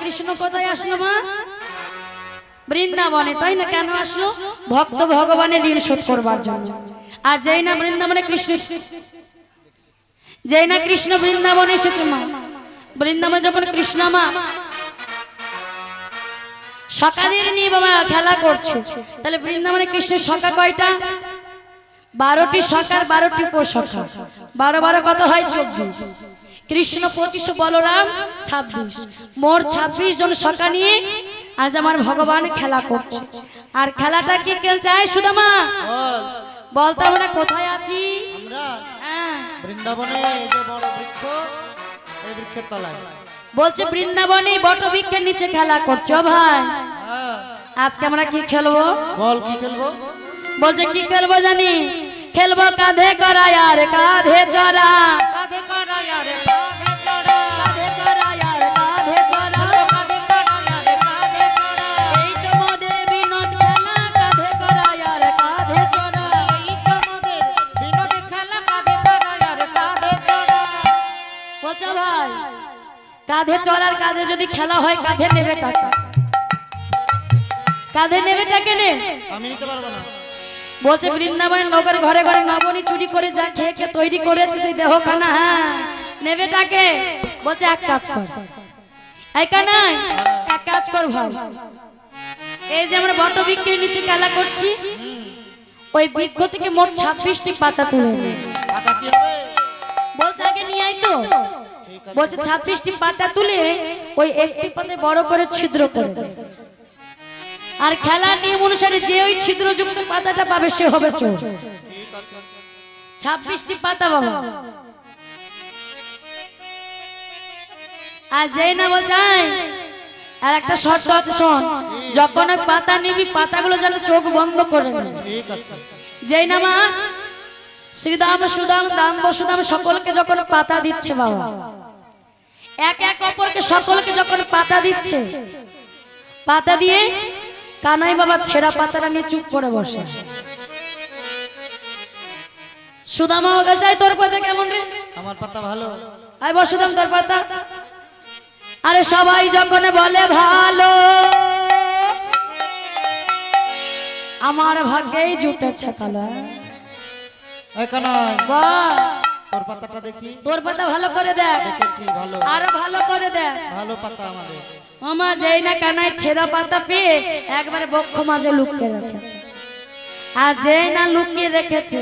কৃষ্ণ কোথায় আসলো মা। বৃন্দাবনে, তাই না কেন আসলো? ভক্ত ভগবানের ঋণ শোধ করবার জন্য। আর যেই না বৃন্দাবনে কৃষ্ণ যেই না কৃষ্ণ বৃন্দাবনে এসেছে মা। বৃন্দাবনে যখন কৃষ্ণ মা সকালের নিয়ে বাবা খেলা করছে, তাহলে বৃন্দাবনে কৃষ্ণ সকা কয়টা? বারোটি সকার বারোটি পোষকা বারো বারো কত হয়? চব্বিশ। কৃষ্ণ পঁচিশ বলরাম ছাব্বিশ। মোর ছাব্বিশ জন সকা নিয়ে আজ আমার ভগবান খেলা করছে। আর খেলাটা কি খেলছে? আয় সুদামা। বল। বলতো আমরা কোথায় আছি? হ্যাঁ। বৃন্দাবনে বলছে বৃন্দাবনে বটবৃক্ষের নিচে খেলা করছ। ভাই হ্যাঁ। আজকে আমরা কি খেলব? বল কি খেলব? বলছে কি খেলব জানিস? খেলব কাঁধে করা আর কাঁধে চড়া। কাঁধে চড়ার কাঁধে যদি খেলা হয় কাঁধে নেবে টাকা। কাঁধে নেবে টাকা নে। আমি নিতে পারব না। বলছে বৃন্দাবনের নগর ঘরে ঘরে নবনী চুরি করে যা খেয়ে খেয়ে তৈরি করেছে সেই দেহ খানা হ্যাঁ নেবে টাকে। বলছে এক কাজ কর। এই কানাই এক কাজ কর ভাই। এই যে আমরা বট বৃক্ষের নিচে খেলা করছি ওই বৃক্ষ থেকে মোট ছাব্বিশটি পাতা তুলে নে। পাতা কি হবে? বলছে আগে নিয়ে আয় তো। বলছে, ছাব্বিশটি পাতা তুলে ওই একটি পাতায় বড় করে ছিদ্র করে আর খেলার নিয়ম অনুসারে যে ওই ছিদ্রযুক্ত পাতাটা পাবে, সে হবে ছাব্বিশটি পাতা বাবা। আর যেই না বলছাই আর একটা শর্ত আছে, শোন। যখন পাতা নিবি, পাতাগুলো যেন চোখ বন্ধ করে যেই না মা, শ্রীদাম, সুদাম দাম বসুদাম সকলকে যখন পাতা দিচ্ছে বাবা এক এক অপরকে সকলকে যখন পাতা দিচ্ছে পাতা দিয়ে কানাই বাবা ছেঁড়া পাতাটা নিয়ে চুপ করে বসে আছে। সুদামা চাই তোর পাতা কেমন রে? আমার পাতা ভালো। আই বসুদাম তোর পাতা। আরে সবাই যখন বলে ভালো আমার ভাগ্যেই জুটেছে এখানে বাহ। তোর পাতাটা দেখি? তোর পাতা ভালো করে দেখ দেখেছি ভালো। আরও ভালো করে দেখ ভালো পাতা আমাদের। মামা যেই না কানায় ছেঁড়া পাতা পেয়ে একবারে বক্ষ মাঝে লুকিয়ে রেখেছে। আর যেই না লুকিয়ে রেখেছে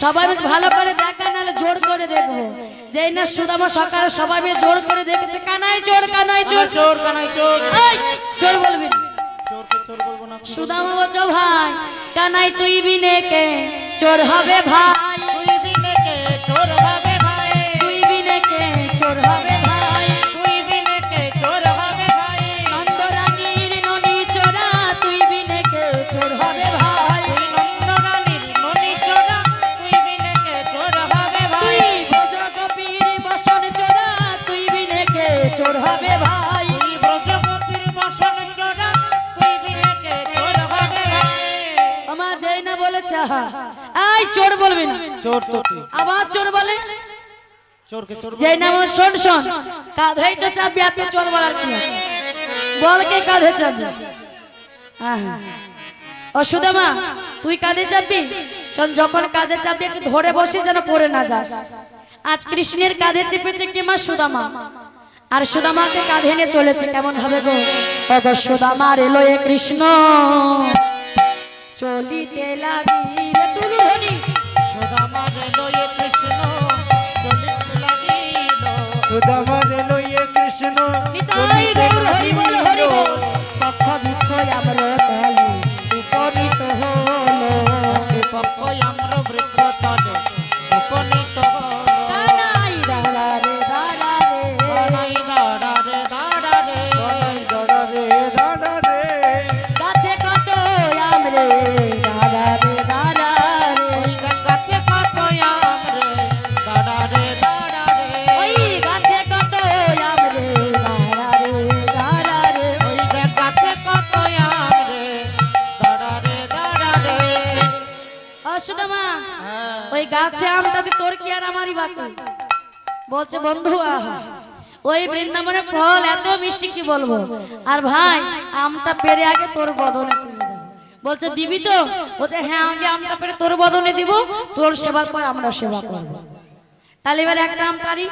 সবাই বেশ ভালো করে দেখা নাহলে জোর করে দেখব। যেই না সুদামা সকালে সবাই মিলে জোর করে দেখেছে কানাই চোর কানাই চোর। আমার চোর কানাই চোর। এই, চোর বলবি সুদামা বলছো ভাই কানাই তুই বিনে কে চোর হবে ভাই। চোর হবে ভাই। তুই বসন চোরা তুই বিনে চোর হবে ভাই। আমার যেই না বলেছে আই চোর বলবি না। চোর তো আবার চোর বলে? চোরকে চোর যেই না বলে, শোন শোন কাঁধেই তো চাপবি এত চোর বলার কি আছে? বল কে কাঁধে হ্যাঁ হ্যাঁ তুই কাঁধে চাপবি শোন যখন কাঁধে চাপবি একটু ধরে বসে যেন পড়ে না যাস। আজ কৃষ্ণের কাঁধে চেপেছে কে মা সুদামা? আর সুদামাকে কাঁধে নিয়ে চলেছে কেমন হবে গো? ও গো সুদামার এলো এ কৃষ্ণ। চলিতে লাগি সুদামার এলো এ কৃষ্ণ চলিতে লাগিল। সুদামার বলছে, বন্ধু, আহা, ওই বৃন্দাবনের ফল এত মিষ্টি, কি বলব? আর ভাই, আমটা পেরে আগে তোর বদনে বলছে, দিবি তো? বলছে হ্যাঁ আগে আমটা পেরে তোর বদনে দিব, তোর সেবার পর আমরা সেবা করব। তাহলে এবার একটা আম পারি।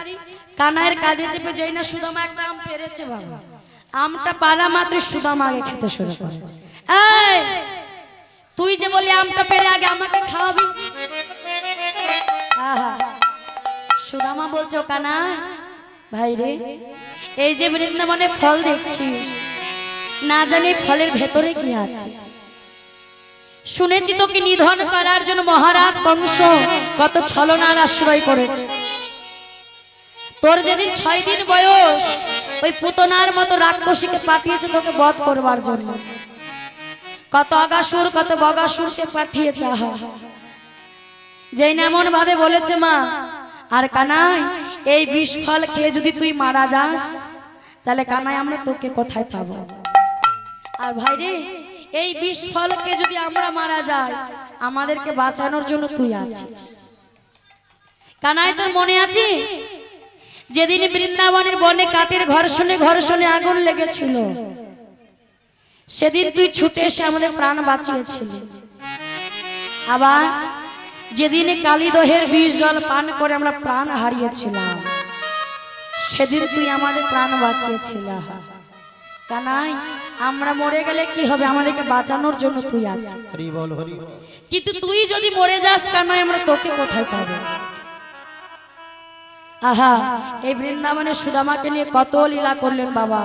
কানায়ের কাঁধে চেপে যাই না সুদামা একটা আম পেরেছে বাবা। আমটা পারা মাত্র সুদামা আগে খেতে শুরু করেছে। এই, তুই যে বলি আমটা পেরে আগে আমাকে খাওয়াবি? আহা সুদামা বলছো কানা ভাই রে এই যে বৃন্দাবনে ফল দেখছিস, না জানি ফলের ভেতরে কি আছে। শুনেছি তোকে নিধন করার জন্য মহারাজ কংস কত ছলনার আশ্রয় করেছে। তোর যেদিন ছয় দিন বয়স, ওই পুতনার মতো রাক্ষসীকে পাঠিয়েছে তোকে বধ করবার জন্য। কত আগাসুর, কত বগাসুরকে পাঠিয়েছে, আহা। যেই এমন ভাবে বলেছে মা আর কানাই, এই বিষ ফল খেয়ে যদি তুই মারা যাস, তাহলে কানাই, আমরা তোকে কোথায় পাব? আর ভাই রে, এই বিষ ফলকে যদি আমরা মারা যাই, আমাদেরকে বাঁচানোর জন্য তুই আছিস। কানাই, তোর মনে আছে? যেদিন বৃন্দাবনের বনে কাঠের ঘর্ষণে ঘর্ষণে আগুন লেগেছিল, সেদিন তুই ছুটে এসে আমাদের প্রাণ বাঁচিয়েছিলি। আবার যেদিন কালীদহের বিষ জল পান করে আমরা প্রাণ হারিয়েছিলাম সেদিন তুই আমাদের প্রাণ বাঁচিয়েছিল কানাই আমরা মরে গেলে কি হবে? আমাদেরকে বাঁচানোর জন্য তুই আছিস। কিন্তু তুই যদি মরে যাস কানাই আমরা তোকে কোথায় পাবো? আহা এই বৃন্দাবনে সুদামাকে নিয়ে কত লীলা করলেন বাবা।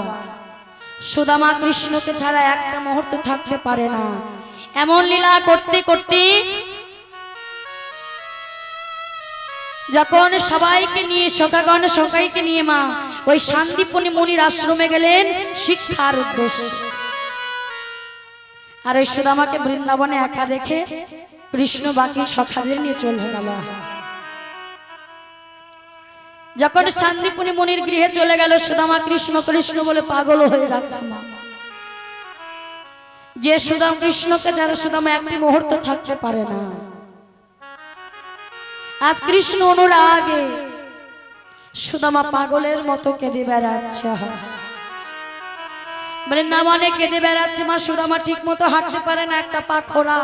সুদামা কৃষ্ণকে ছাড়া একটা মুহূর্ত থাকতে পারে না। এমন লীলা করতে করতে যখন সবাইকে নিয়ে সকাগণ সবাইকে নিয়ে মা, ওই শান্তিপনি মুনির আশ্রমে গেলেন শিক্ষার উদ্দেশ্যে। আর ওই সুদামাকে বৃন্দাবনে একা দেখে কৃষ্ণ বাকি সখাদের নিয়ে চলে গেল যখন শান্তিপুনি মুনির গৃহে চলে গেল, সুদামা কৃষ্ণ কৃষ্ণ বলে পাগল হয়ে যাচ্ছে যে সুদাম কৃষ্ণকে, যারা সুদামা একটি মুহূর্ত থাকতে পারে না। আজ কৃষ্ণ অনুরাগে সুদামা পাগলের মতো কেঁদে বেড়াচ্ছে। বৃন্দাবনে কেঁদে বেড়াচ্ছে মা সুদামা, ঠিক মতো হাঁটতে পারে না একটা পা খোড়া।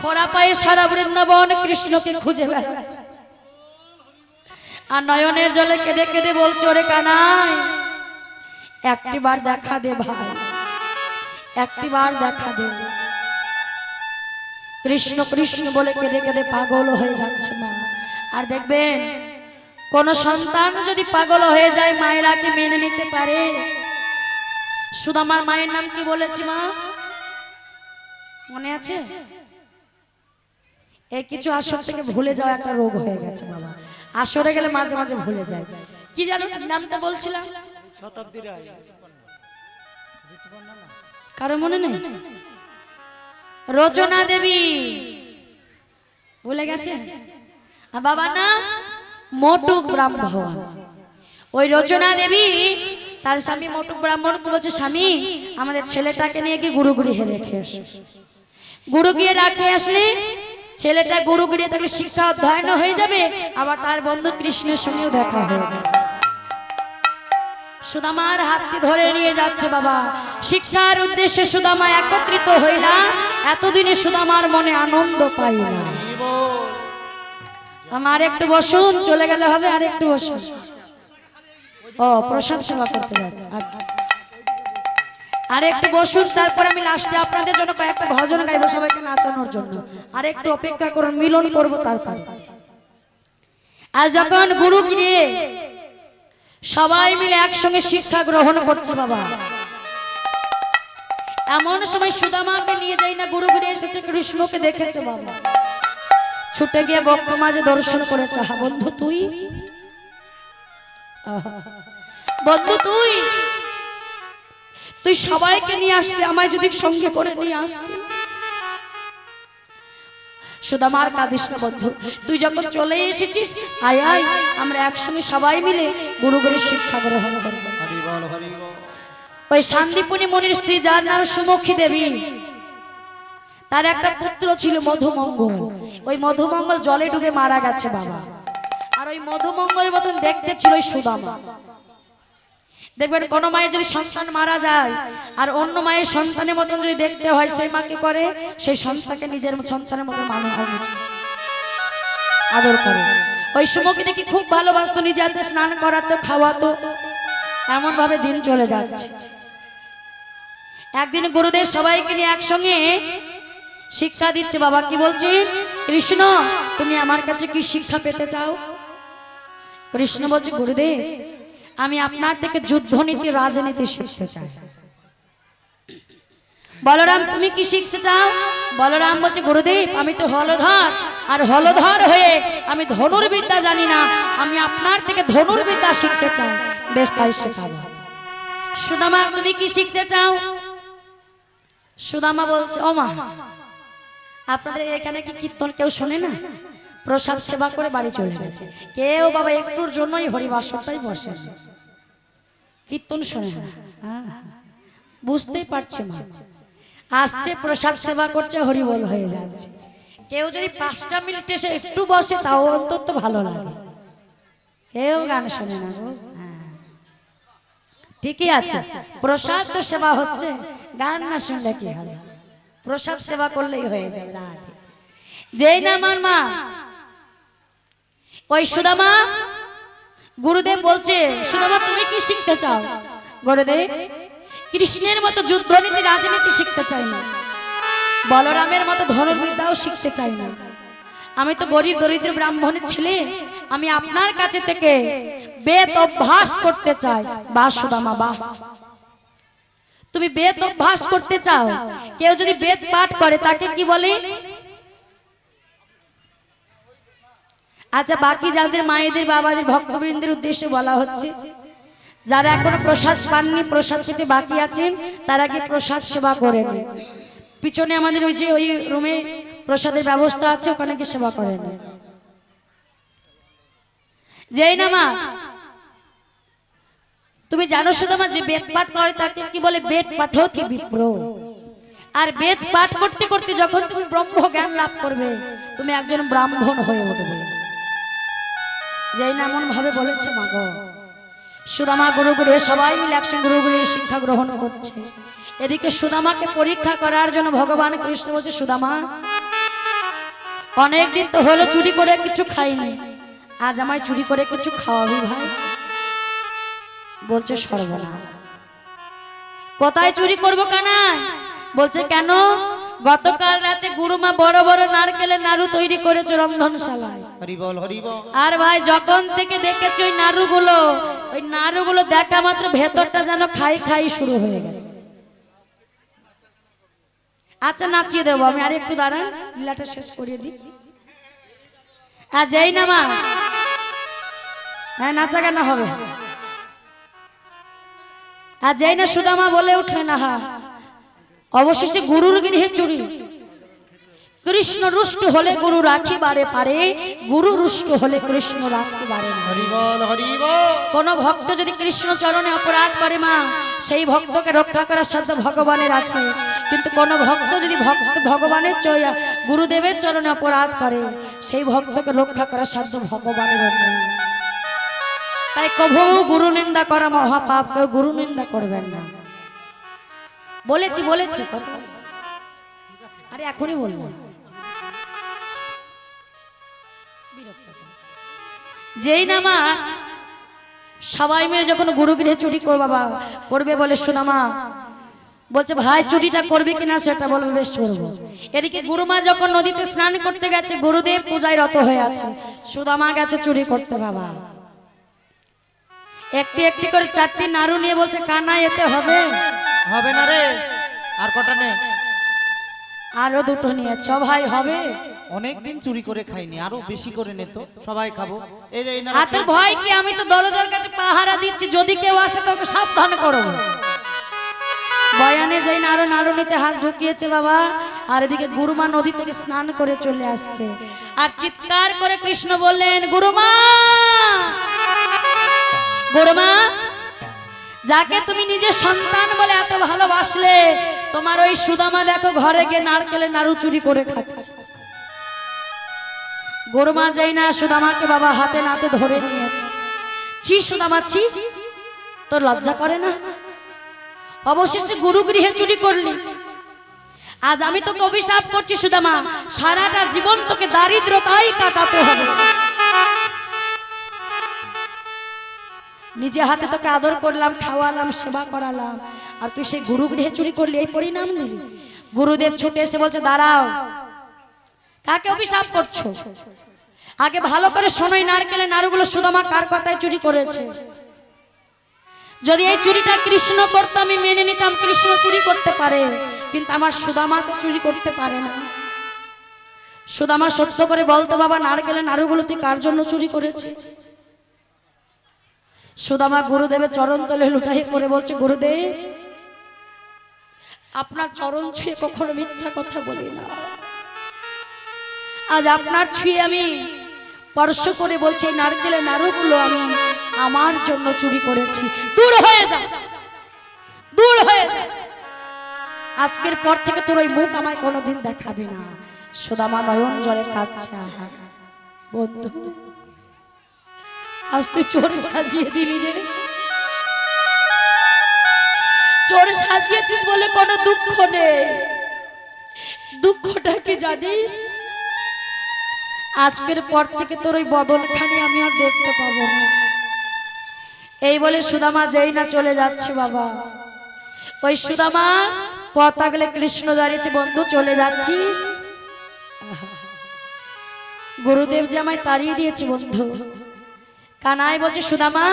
খোড়া পায়ে সারা বৃন্দাবন কৃষ্ণকে খুঁজে বেড়াচ্ছে। আর নয়নের জলে কেঁদে কেঁদে বলছে, ওরে কানাই, একটি বার দেখা দে ভাই, একটি বার দেখা দে। কৃষ্ণ কৃষ্ণ বলে কেঁদে কেঁদে পাগল হয়ে যাচ্ছে মা। আর দেখবেন কোন সন্তান যদি পাগল হয়ে যায় মায়েরা কি মেনে নিতে পারে। সুদামার মায়ের নাম কি বলেছি মা? মনে আছে? এই কিছু আসর থেকে ভুলে যাওয়া একটা রোগ হয়ে গেছে বাবা। আসরে গেলে মাঝে মাঝে ভুলে যায়। কি জানো নামটা বলছিলাম? শতাব্দীর আয় কারও মনে নেই? রচনা দেবী। ভুলে গেছে বাবার নাম মোটুক ব্রাহ্মণ। ওই রচনা দেবী, তার স্বামী মোটুক ব্রাহ্মণ বলছে, স্বামী, আমাদের ছেলেটাকে নিয়ে গিয়ে গুরু গৃহে রেখে গুরু গিয়ে রাখে আসলে ছেলেটা গুরু গিয়ে থাকলে শিক্ষা অধ্যয়ন হয়ে যাবে, আবার তার বন্ধু কৃষ্ণের সঙ্গেও দেখা হয়ে যাবে। সুদামার হাতটি ধরে নিয়ে যাচ্ছে বাবা। শিক্ষার উদ্দেশ্যে সুদামা একত্রিত হইলা। এতদিনে সুদামার মনে আনন্দ পাইলা। আমার একটু বসুন, চলে গেলে হবে, আর একটু বসুন। ও, প্রসাদ সেবা করতে যাচ্ছে আচ্ছা। আর একটু বসুন, তারপর আমি লাস্টে আপনাদের জন্য কয়েকটা ভজন গাইবো সবাইকে নাচানোর জন্য। আর একটু অপেক্ষা করুন, মিলন করব তারপর। আজ যখন গুরু গিয়ে সবাই মিলে একসঙ্গে শিক্ষা গ্রহণ করছে বাবা। এমন সময় সুদামাকে নিয়ে যাই না, গুরু গিয়ে এসেছে, কৃষ্ণকে দেখেছে বাবা। ছুটে গিয়ে বক্ষ মাঝে দর্শন করেছে হা বন্ধু তুই। বন্ধু তুই? তুই সবাইকে নিয়ে আসলে, আমায় যদি সঙ্গে করে নিয়ে আসতিস। সুদামার কাঁদিস না বন্ধু। তুই যখন চলে এসেছিস আয় আয় আমরা একসঙ্গে সবাই মিলে গুরু গুরুর শিক্ষা গ্রহণ করব। ওই শান্তিপুনি মনির স্ত্রী যার নাম সুমুখী দেবী তার একটা পুত্র ছিল মধুমঙ্গল। ওই মধুমঙ্গল জলে ডুবে মারা গেছে বাবা। আর ওই মধুমঙ্গলের মতন দেখতে ছিল ওই সুদামা। দেখবেন কোন মায়ের যদি সন্তান মারা যায়, আর অন্য মায়ের সন্তানের মতন যদি দেখতে হয়, সেই মা কি করে? সেই সন্তানকে নিজের সন্তানের মতন মানুষ আদর করে। ওই সুমকে দেখি খুব ভালোবাসতো, নিজে হাতে স্নান করাতো, খাওয়াতো। এমন ভাবে দিন চলে যাচ্ছে। একদিন গুরুদেব সবাইকে নিয়ে একসঙ্গে শিক্ষা দিচ্ছে, বাবা, কি বলছেন কৃষ্ণ, তুমি আমার কাছে কি শিক্ষা পেতে চাও? কৃষ্ণ বলছে, গুরুদেব আমি আপনার থেকে যুদ্ধনীতি, রাজনীতি শিখতে চাই। বলরাম, তুমি কি শিখতে চাও? বলরাম বলছে, গুরুদেব, আমি তো হলধর। আর হলধর হয়ে আমি ধনুর্বিদ্যা জানি না। আমি আপনার থেকে ধনুর্বিদ্যা শিখতে চাই। বেশ, তাই শেখাবো। সুদামা, তুমি কি শিখতে চাও? সুদামা বলছে ও মা আপনাদের এখানে কি কীর্তন কেউ শোনে না? প্রসাদ সেবা করে বাড়ি চলে গেছে। কেউ বাবা একটুর জন্যই হরিবাসরটাই বসে কীর্তন শোনে না বুঝতেই পারছে মা। আসছে, প্রসাদ সেবা করছে, হরিবল হয়ে যাচ্ছে। কেউ যদি পাঁচটা মিনিট এসে একটু বসে, তাও অন্তত ভালো লাগে। কেউ গান শোনে না গো। হ্যাঁ। ঠিকই আছে। প্রসাদ তো সেবা হচ্ছে। গান না শুনলে কি হবে? প্রসাদ সেবা করলেই হয়ে যাবে যেই না আমার মা ওই সুদামা গুরুদেব বলছে সুদামা তুমি কি শিখতে চাও? গুরুদেব কৃষ্ণের মতো যুদ্ধনীতি রাজনীতি শিখতে চাই না। বলরামের মতো ধনুর্বিদ্যাও শিখতে চাই না। আমি তো গরিব দরিদ্র ব্রাহ্মণের ছেলে। আমি আপনার কাছে থেকে বেদ অভ্যাস করতে চাই। বা সুদামা বা তুমি বেদ অভ্যাস করতে চাও? কেউ যদি বেদ পাঠ করে তাকে কি বলে? আচ্ছা বাকি যাদের মায়েদের বাবাদের ভক্তবৃন্দের উদ্দেশ্যে বলা হচ্ছে যারা এখনও প্রসাদ পাননি প্রসাদ পেতে বাকি আছেন তারা কি প্রসাদ সেবা করে নেন পিছনে আমাদের ওই যে ওই রুমে প্রসাদের ব্যবস্থা আছে ওখানে কি সেবা করে নেন যেই না মা তুমি জানো শুধু আমার যে বেদ পাঠ করে তাকে কি বলে বেদ পাঠকে বিপ্র? আর বেদ পাঠ করতে করতে যখন তুমি ব্রহ্ম জ্ঞান লাভ করবে তুমি একজন ব্রাহ্মণ হয়ে উঠবে। যেই না এমন ভাবে বলেছে, মা সুদামা গুরু গুরু সবাই মিলে একসঙ্গে গুরু গুরু শিক্ষা গ্রহণ করছে। এদিকে সুদামাকে পরীক্ষা করার জন্য ভগবান কৃষ্ণ বলছে, সুদামা অনেকদিন তো হলো চুরি করে কিছু খাইনি। আজ আমায় চুরি করে কিছু খাওয়াবি ভাই? বলছে, সর্বনাশ। কোথায় চুরি করব কানাই? বলছে, কেন? গতকাল রাতে গুরুমা বড় বড় নারকেলের নাড়ু তৈরি করেছে রন্ধনশালায়। হরি বল হরি বল। আর ভাই যখন থেকে দেখেছি ওই নাড়ুগুলো ওই নাড়ুগুলো দেখা মাত্র ভেতরটা যেন খাই খাই শুরু হয়ে গেছে। আচ্ছা নাচিয়ে দেবো আমি আর একটু দাঁড়ান লীলাটা শেষ করিয়ে দিই। আর যেই না মা। হ্যাঁ নাচা গানা হবে। আর যেই না সুদামা বলে উঠে না হা। অবশেষে গুরুর গৃহে চুরি। কৃষ্ণ রুষ্ট হলে গুরু রাখিবারে পারে গুরু রুষ্ট হলে কৃষ্ণ রাখিবারে হরি বল কোন ভক্ত যদি কৃষ্ণ চরণে অপরাধ করে মা সেই ভক্তকে রক্ষা করার সাধ্য ভগবানের আছে। কিন্তু কোন ভক্ত যদি ভক্ত ভগবানের চয়া গুরুদেবের চরণে অপরাধ করে সেই ভক্তকে রক্ষা করার সাধ্য ভগবানের নেই তাই কভু গুরু নিন্দা করা মহাপাপ কেউ গুরু নিন্দা করবেন না। বলেছি বলেছি আরে এখনই করো। যেই না মা সবাই মিলে যখন গুরুগৃহে চুরি করবে বাবা করবে বলে সুদামা বলছে ভাই চুরিটা করবে কিনা সেটা বলবে বেশ করব এদিকে গুরুমা যখন নদীতে স্নান করতে গেছে গুরুদেব পূজায় রত হয়ে আছে। সুদামা গেছে চুরি করতে বাবা। একটি একটি করে চারটি নাড়ু নিয়ে বলছে কানা এতে হবে? হবে না রে। আর কটা নে? আরও দুটো নিয়েছ ভাই হবে। অনেকদিন চুরি করে খাইনি আরও বেশি করে নে তো। সবাই খাব। এই যে আর তোর ভয় কি? আমি তো দরজার কাছে পাহারা দিচ্ছি যদি কেউ আসে তোকে সাবধান করো বয়ানে যাই নাড়ু নাড়ু নিতে হাত ঢুকিয়েছে বাবা আর এদিকে গুরুমা নদী থেকে স্নান করে চলে আসছে। আর চিৎকার করে কৃষ্ণ বললেন গুরুমা গুরুমা যাকে তুমি নিজের সন্তান বলে এত ভালোবাসলে, তোমার ওই সুদামা দেখো ঘরে গিয়ে নারকেলের নাড়ু চুরি করে খাচ্ছে। গোরমা যাই না সুদামাকে বাবা হাতে নাতে ধরে নিয়েছে। ছি সুদামা, ছি, তোর লজ্জা করে না? অবশেষে গুরু গৃহে চুরি করলি। আজ আমি তোকে অভিশাপ করছি সুদামা, সারাটা জীবন তোকে দারিদ্রতাই কাটাতে হবে। নিজে হাতে তোকে আদর করলাম, খাওয়ালাম, সেবা করালাম। আর তুই সেই গুরু গৃহে চুরি করলি, এই পরিণাম দিলি। গুরুদেব ছুটে এসে বলছে, দাঁড়াও। কাকে অভিশাপ করছ? আগে ভালো করে শোনোই নারকেলে নাড়ুগুলো সুদামা কার কথায় চুরি করেছে? যদি এই চুরিটা কৃষ্ণ করতো, আমি মেনে নিতাম কৃষ্ণ চুরি করতে পারে। কিন্তু আমার সুদামা তো চুরি করতে পারে না। সুদামা সত্য করে বলতো, বাবা, নারকেলের নাড়ুগুলো তুই কার জন্য চুরি করেছিস? সুদামা গুরুদেবের চরণ তলে লুটাই করে বলছে, গুরুদেব, আপনার চরণ ছুঁয়ে কখনো মিথ্যা কথা বলি না। আজ আপনার ছুঁয়ে আমি স্পর্শ করে বলছি, এই নারকেলের নাড়ুগুলো আমি আমার জন্য চুরি করেছি। দূর হয়ে যা, দূর হয়ে যা। আজকের পর থেকে তোর ওই মুখ আমায় কোনোদিন দেখাবে না। সুদামা নয়ন জলে কাঁদছে বন্ধু আজ তুই চোর সাজিয়ে দিলি রে। চোর সাজিয়েছিস বলে কোনো দুঃখ নেই। দুঃখটা কি জানিস? আজকের পর থেকে তোর ওই বদলখানি আমি আর দেখতে পাবো না। এই বলে সুদামা যেই না চলে যাচ্ছে বাবা। ওই সুদামা, পথ আগলে কৃষ্ণ দাঁড়িয়েছে, বন্ধু, চলে যাচ্ছিস? গুরুদেব যে আমায় তাড়িয়ে দিয়েছে, বন্ধু। কানাই বলছে, সুদামা,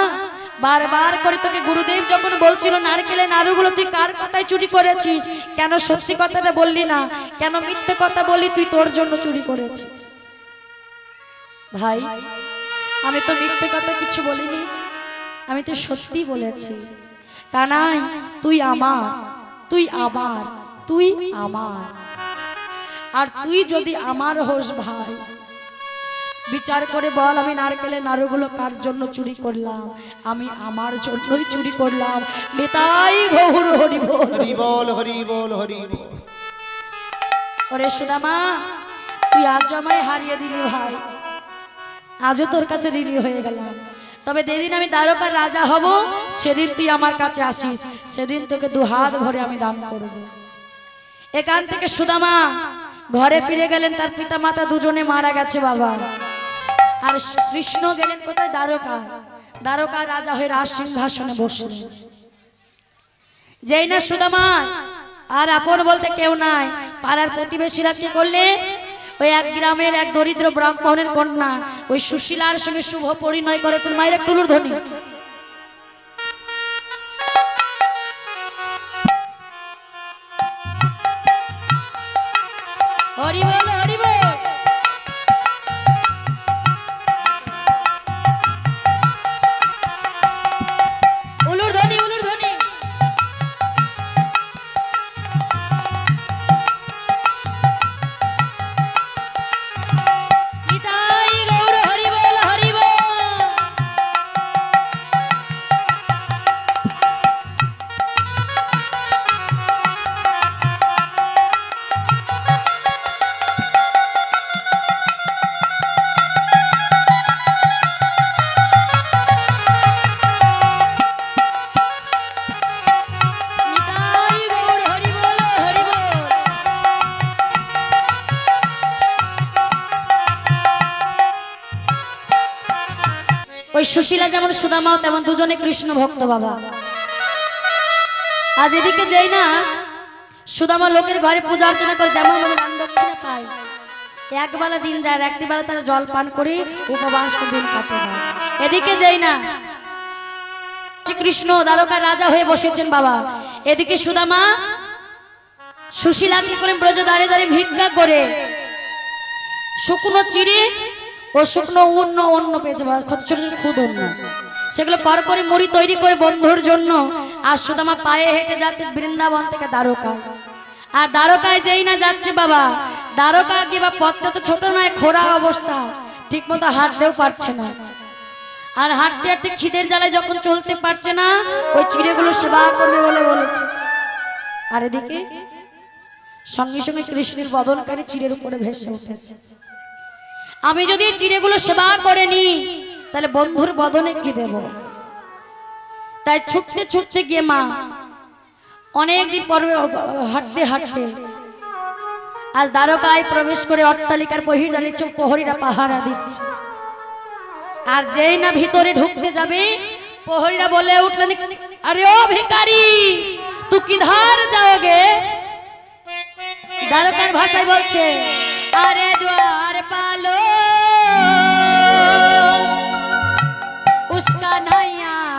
বারবার করে তোকে গুরুদেব যখন বলছিল নারকেলে নাড়ুগুলো, তুই কার কথায় চুরি করেছিস? কেন সত্যি কথাটা বললি না? কেন মিথ্যে কথা বললি? তুই তোর জন্য চুরি করেছিস। ভাই, আমি তো মিথ্যে কথা কিছু বলিনি, আমি তো সত্যি বলেছি। কানাই, তুই আমার তুই আমার তুই আমার। আর তুই যদি আমার হোস ভাই বিচার করে বল আমি নারকেলের নাড়ুগুলো কার জন্য চুরি করলাম? আমি আমার জন্যই চুরি করলাম। নেতাই গৌর হরি বল। হরি বল হরি বল হরি ওরে সুদামা তুই আজ আমায় হারিয়ে দিলি ভাই। আজও তোর কাছে ঋণী হয়ে গেলাম। তবে যেদিন আমি দ্বারকার রাজা হব সেদিন তুই আমার কাছে আসিস। সেদিন তোকে দু হাত ভরে আমি দান করব। এখান থেকে সুদামা ঘরে ফিরে গেলেন তার পিতা মাতা দুজনে মারা গেছে বাবা। আর কৃষ্ণ গেলেন কোথায়? দ্বারকা। দ্বারকা রাজা হয়ে রাজ সিংহাসনে বসলেন। যেই না সুদামা, আর আপন বলতে কেউ নাই। পাড়ার প্রতিবেশীরা কি করলেন ওই এক গ্রামের এক দরিদ্র ব্রাহ্মণের কন্যা, ওই সুশীলার সঙ্গে শুভ পরিণয় করেছেন মায়ের এক টুলুর ধ্বনি। হরি বল, হরি ওই সুশীলা যেমন সুদামাও তেমন দুজনে কৃষ্ণ ভক্ত বাবা। আজ এদিকে যাই না, সুদামা লোকের ঘরে পূজা অর্চনা করে যেমন দান দক্ষিণা পায়। একবেলা দিন যায় একটি বেলা তারা জল পান করে উপবাস দিন কাটে দেয় এদিকে যাই না কৃষ্ণ দ্বারকার রাজা হয়ে বসেছেন বাবা। এদিকে সুদামা সুশীলা কি করেন ব্রজ দাঁড়িয়ে দাঁড়িয়ে ভিক্ষা করে? শুকনো চিড়ে ও শুকনো অন্য অন্য পেয়েছে ছোট ছোট খুদ অন্য। সেগুলো কর করে মুড়ি তৈরি করে বন্ধুর জন্য। আর সুদামা পায়ে হেঁটে যাচ্ছে বৃন্দাবন থেকে দ্বারকায় আর দ্বারকায় যেই না যাচ্ছে বাবা। দ্বারকা বা পথটা তো ছোট নয়, খোড়া অবস্থা। ঠিক মতো হাঁটতেও পারছে না। আর হাঁটতে হাঁটতে খিদের জ্বালায় যখন চলতে পারছে না, ওই চিড়েগুলো সেবা করবে বলে বলেছে। আর এদিকে সঙ্গে সঙ্গে কৃষ্ণের বদনকারী চিড়ের উপরে ভেসে উঠেছে। আমি যদি চিড়েগুলো সেবা করে নি তাহলে বন্ধুর বদনে কি দেব? তাই ছুটতে ছুটতে গিয়ে মা অনেকদিন পর হাঁটতে হাঁটতে আজ দ্বারকায় প্রবেশ করে অট্টালিকার বহির্দারে চোখ প্রহরীরা পাহারা দিচ্ছে। আর যেই না ভিতরে ঢুকতে যাবে প্রহরীরা বলে উঠলেন আরে ও ভিখারি তু কিধার যাওগে দ্বারকার ভাষায় বলছে अरे द्वार पालो।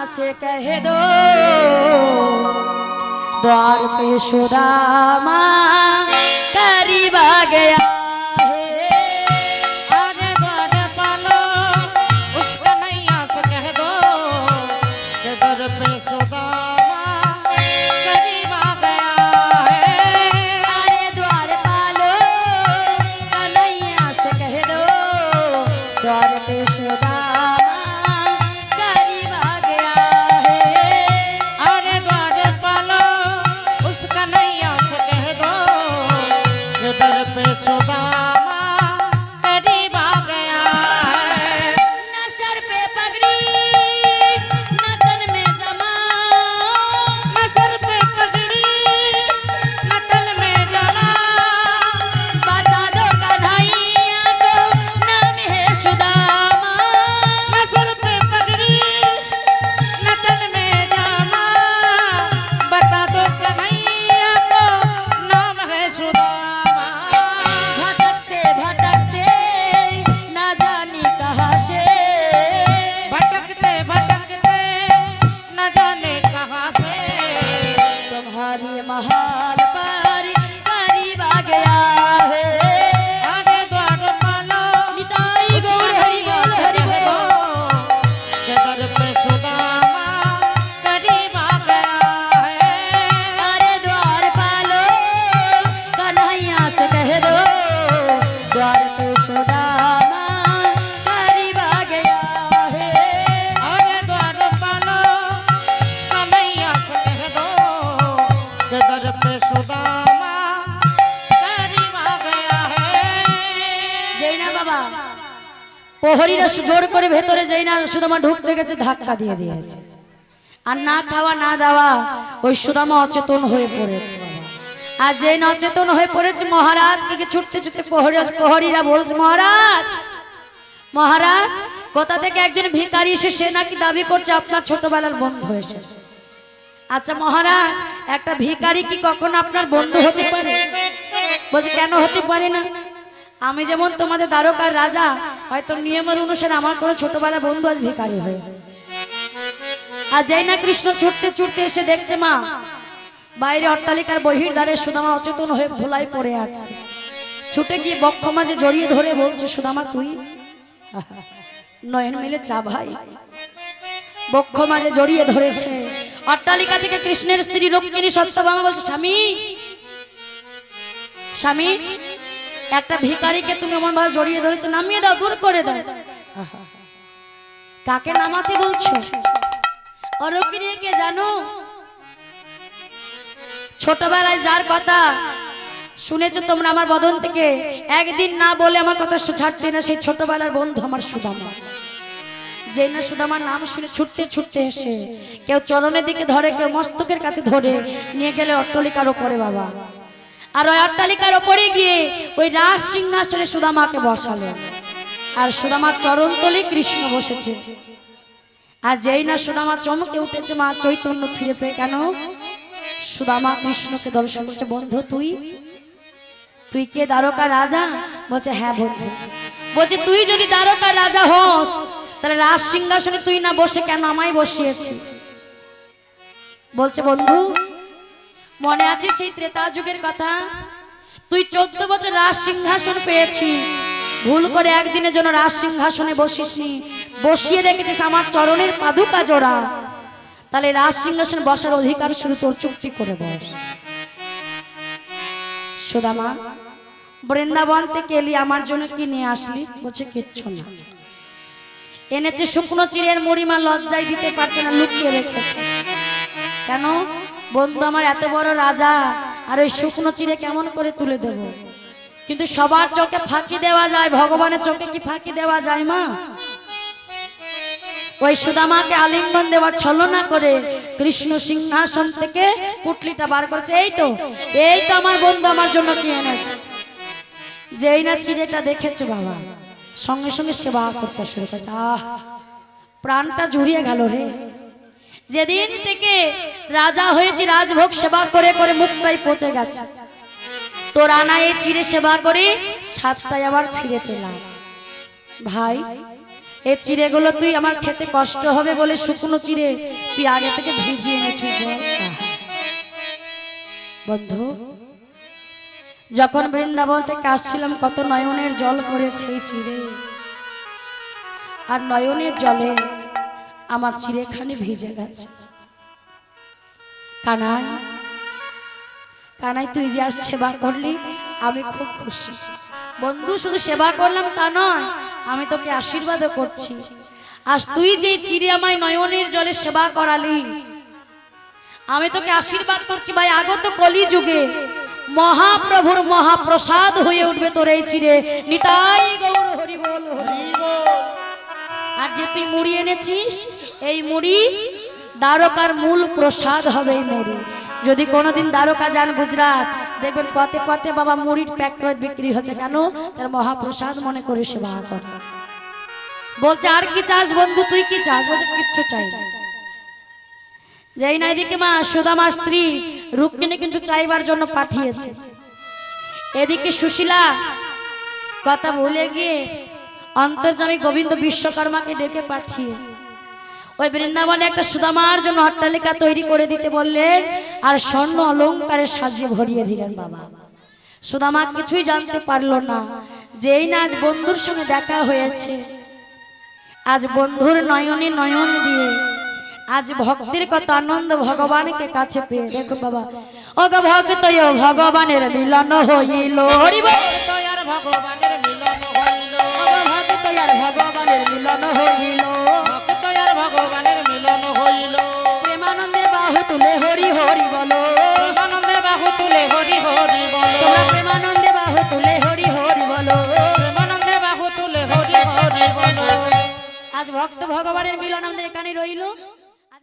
से कह दो। द्वार पे सुदामा करीब आ गया। প্রহরীরা জোর করে ভেতরে যেই না, সুদামা ঢুকতে গেছে, ধাক্কা দিয়ে দিয়েছে। আর না খাওয়া, না দেওয়া, ওই সুদামা অচেতন হয়ে পড়েছে। আর না অচেতন হয়ে পড়েছে, মহারাজ, কে ছুটতে ছুটতে প্রহরী প্রহরীরা বলছে, মহারাজ মহারাজ, কোথা থেকে একজন ভিখারি এসে সে নাকি দাবি করছে, আপনার ছোটবেলার বন্ধু এসেছে? আচ্ছা মহারাজ, একটা ভিখারি কি কখনো আপনার বন্ধু হতে পারে? বলছে, কেন হতে পারে না? আমি যেমন তোমাদের দ্বারকার রাজা হয়তো নিয়মের অনুসারে আমার কোনো ছোটবেলা বন্ধু আজ ভিখারি হয়েছে। আর যাই না কৃষ্ণ ছুটতে ছুটতে এসে দেখছে মা, বাইরে অট্টালিকার বহির দ্বারে সুদামা অচেতন হয়ে ধুলাই পড়ে আছে। ছুটে গিয়ে বক্ষ মাঝে জড়িয়ে ধরে বলছে, সুদামা, তুই? নয়ন মিলে, চা ভাই। বক্ষ মাঝে জড়িয়ে ধরেছে। অট্টালিকা থেকে কৃষ্ণের স্ত্রী রুক্মিণী সত্যভামা বলছে, স্বামী স্বামী একটা ভিখারিকে তুমি এমন ভাবে জড়িয়ে ধরেছো, নামিয়ে দাও, দূর করে দাও। কাকে নামাতে বলছো? অরুক্মিণীকে জানো? ছোটবেলায় যার কথা শুনেছো তোমরা আমার বদন থেকে, একদিন না বলে আমার কথা ছাড়তে না, সেই ছোটবেলার বন্ধু আমার সুদামা। যে না সুদামার নাম শুনে ছুটতে ছুটতে এসে, কেউ চরণের দিকে ধরে, কেউ মস্তকের কাছে ধরে, নিয়ে গেলে অট্টলিকার ওপরে বাবা। আর ওই অট্টালিকার ওপরে গিয়ে ওই রাজ সিংহাসনে সুদামাকে বসালেন আর সুদামার চরণতলে কৃষ্ণ বসেছে। আর যেই না সুদামা চমকে উঠেছে, মা চৈতন্য ফিরে পেয়ে কেন? সুদামা কৃষ্ণকে দর্শন করছে, বন্ধু, তুই? তুই কে দ্বারকা রাজা? বলছে হ্যাঁ বন্ধু। বলছে, তুই যদি দ্বারকা রাজা হস, তাহলে রাজ সিংহাসনে তুই না বসে কেন আমায় বসিয়েছিস? বলছে, বন্ধু মনে আছে সেই ত্রেতা যুগের কথা? তুই চোদ্দ বছর রাজ সিংহাসন পেয়েছিস। ভুল করে একদিনের জন্য রাজ সিংহাসনে বসিসনি। বসিয়ে রেখেছিস আমার চরণের পাদুকা জোড়া। তাহলে রাজ সিংহাসন বসার অধিকার শুরু তোর চুক্তি করে বস। সুদামা, বৃন্দাবন থেকে এলি, আমার জন্য কি নিয়ে আসলি? বলছে, কিচ্ছু না। এনেছে শুকনো চিড়ের মরিমা লজ্জায় দিতে পারছে না, লুকিয়ে রেখেছে। কেন? বন্ধু, আমার এত বড় রাজা, আর ওই শুকনো চিড়ে কেমন করে তুলে দেব? কিন্তু সবার চোখে ফাঁকি দেওয়া যায়, ভগবানের চোখে কি ফাঁকি দেওয়া যায়, মা? ওই সুদামাকে আলিঙ্গন দেওয়ার ছলনা করে কৃষ্ণ সিংহাসন থেকে পুটলিটা বার করেছে। এই তো এই তো আমার বন্ধু, আমার জন্য কি এনেছে? যেই না চিড়েটা দেখেছে বাবা, সঙ্গে সঙ্গে সেবা করতে শুরু করেছে। আহ, প্রাণটা জুড়িয়ে গেল রে। যেদিন থেকে রাজা হয়েছি, রাজভোগ সেবা করে করে মুখটাই পচে গেছে। তোর আনা এই চিড়ে সেবা করে সাতটায় আবার ফিরে পেলাম। ভাই এই চিড়েগুলো তুই আমার খেতে কষ্ট হবে বলে শুকনো চিড়ে তুই আগে থেকে ভিজিয়ে এনেছিস বন্ধু, যখন বৃন্দাবন থেকে আসছিলাম কত নয়নের জল পড়েছে এই চিড়ে। আর নয়নের জলে আমার চিড়েখানি ভিজে গেছে। কানাই কানাই, তুই যে আজ সেবা করলি, আমি খুব খুশি। বন্ধু, শুধু সেবা করলাম তা নয়, আমি তোকে আশীর্বাদও করছি। আজ তুই যে চিড়ে আমায় নয়নের জলে সেবা করালি, আমি তোকে আশীর্বাদ করছি ভাই আগত কলি যুগে মহাপ্রভুর মহাপ্রসাদ হয়ে উঠবে তোর এই চিড়ে। নিতাই গৌর, হরি বল, হরি আর যে তুই মুড়ি এনেছিস, এই মুড়ি দ্বারকার মূল প্রসাদ হবে এই মুড়ি। যদি কোনোদিন দ্বারকা যান গুজরাট, দেখবেন পথে পথে বাবা মুড়ির প্যাক করে বিক্রি হচ্ছে কেন? তার মহাপ্রসাদ মনে করে সেবা করে। বলছে, আর কি চাস বন্ধু, তুই কি চাস? বলছে, কিচ্ছু চাই যেই না এদিকে মা সুদামা স্ত্রী রুক্মিণী কিন্তু চাইবার জন্য পাঠিয়েছে। এদিকে সুশীলা, কথা ভুলে গিয়ে অন্তর্জামী গোবিন্দ বিশ্বকর্মাকে ডেকে পাঠিয়ে ওই বৃন্দাবনে একটা সুদামার জন্য অট্টালিকা তৈরি করে দিতে বললেন, আর স্বর্ণ অলংকারে সাজিয়ে ভরিয়ে দিলেন বাবা। সুদামা কিছুই জানতে পারল না যেই না আজ বন্ধুর সঙ্গে দেখা হয়েছে। আজ বন্ধুর নয়নে নয়ন দিয়ে, আজ ভক্তির কত আনন্দ ভগবানকে কাছে পেয়ে। দেখো বাবা ও গো ভক্ত ভগবানের মিলন হইল। ভগবানের ভগবানের মিলন হইল। ভক্ত আর ভগবানের মিলন হইল। প্রেমানন্দে বাহু তুলে হরি হরি বলো। প্রেমানন্দে বাহু তুলে হরি হরি বলো। তোমরা প্রেমানন্দে বাহু তুলে হরি হরি বলো। প্রেমানন্দে বাহু তুলে হরি হরি বলো। আজ ভক্ত ভগবানের মিলন আমাদের এখানে রইল।